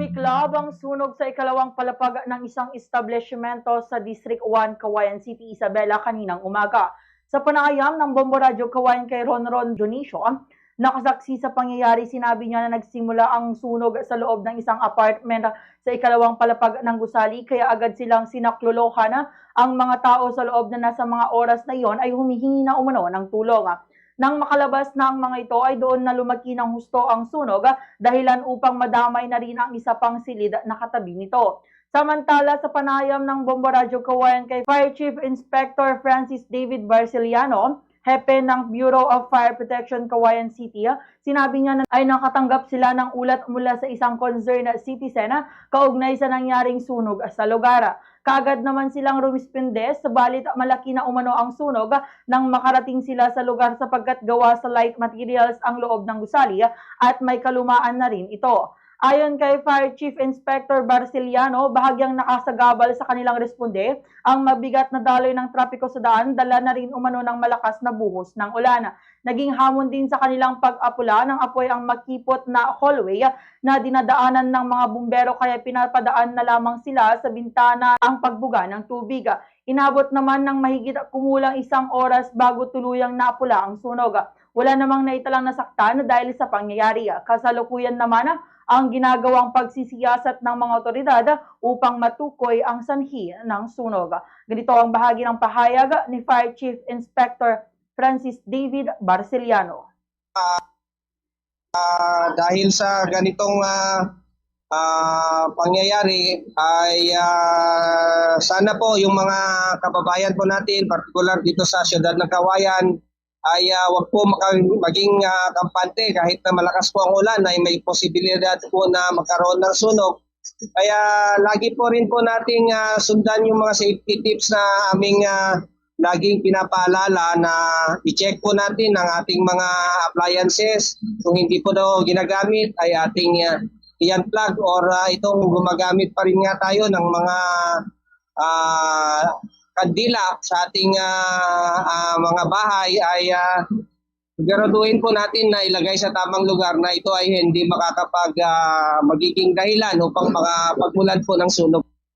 Sumiklab ang sunog sa ikalawang palapag ng isang establishmento sa District 1, Kawayan City, Isabela kaninang umaga. Sa panayam ng Bombo Radio Kawayan kay Ron Ron Dionisio, nakasaksi sa pangyayari sinabi niya na nagsimula ang sunog sa loob ng isang apartment sa ikalawang palapag ng gusali kaya agad silang sinaklolohan ang mga tao sa loob na nasa mga oras na iyon ay humihingi na umano ng tulong. Nang makalabas na mga ito ay doon na lumaki ng husto ang sunog ah, dahilan upang madamay na rin ang isa pang silid na katabi nito. Samantala sa panayam ng Bombo Radyo Kawayan kay Fire Chief Inspector Francis David Barceliano, hepe ng Bureau of Fire Protection Kawayan City, sinabi niya na ay nakatanggap sila ng ulat mula sa isang concerned citizen na kaugnay sa nangyaring sunog sa lugar. Kaagad naman silang rumispinde, sabalit malaki na umano ang sunog nang makarating sila sa lugar sapagkat gawa sa light materials ang loob ng gusali at may kalumaan na rin ito. Ayon kay Fire Chief Inspector Barceliano, bahagyang nakasagabal sa kanilang responde ang mabigat na daloy ng trapiko sa daan, dala na rin umano ng malakas na buhos ng ulan. Naging hamon din sa kanilang pag-apula ng apoy ang makipot na hallway na dinadaanan ng mga bumbero kaya pinapadaan na lamang sila sa bintana ang pagbuga ng tubig. Inabot naman ng mahigit kumulang isang oras bago tuluyang napula ang sunog. Wala namang naitalang nasaktan dahil sa pangyayari. Kasalukuyan naman ang ginagawang pagsisiyasat ng mga otoridad upang matukoy ang sanhi ng sunog. Ganito ang bahagi ng pahayag ni Fire Chief Inspector Francis David Barceliano. Ah, dahil sa ganitong ah, ah, pangyayari ay ah, sana po yung mga kababayan po natin, particular dito sa siyudad ng Kawayan, ay ah, wag po maging ah, kampante kahit na malakas po ang ulan ay may posibilidad po na magkaroon ng sunog. Kaya lagi po rin po nating ah, sundan yung mga safety tips na aming ah, laging pinapaalala na i-check po natin ang ating mga appliances. Kung hindi po daw ginagamit ay ating uh, i-unplug or ah, itong gumagamit pa rin nga tayo ng mga ah, kandila sa ating ah, ah, mga bahay ay uh, siguraduhin po natin na ilagay sa tamang lugar na ito ay hindi makakapag ah, magiging dahilan upang makapagmulan po ng sunog.